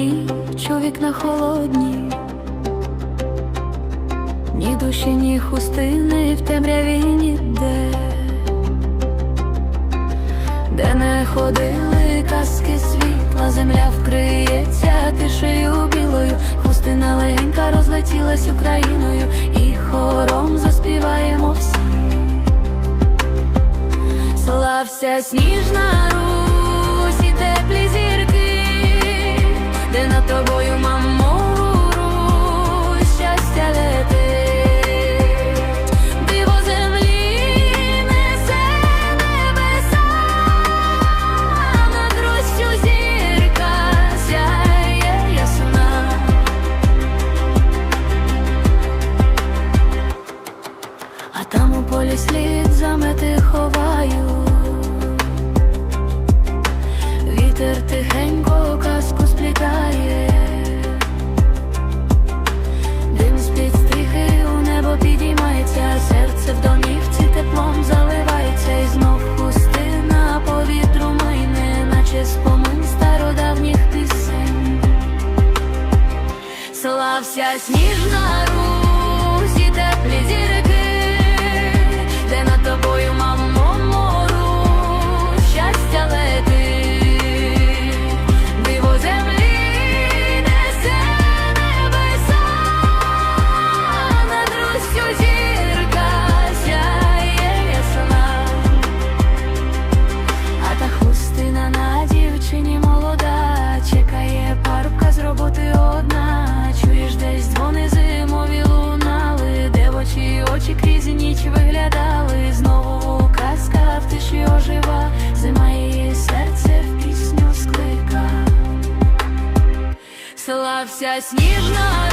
Ніч у вікна холодні, ні душі, ні хустини в темряві ніде, де не ходили казки світла, земля вкриється тишею білою, хустина легенька розлетілась Україною, і хором заспіваємо всі. Слався сніжна Русь і теплі зірки, над тобою, мамо, щастя летить, диво землі несе небеса, над Руссю зірка сяє ясна. А там у полі слід замети ховаю Вітер тихенько Слався сніжна виглядали. Знову казка в тиші ожива, зима її серце в пісню склика. Слався сніжна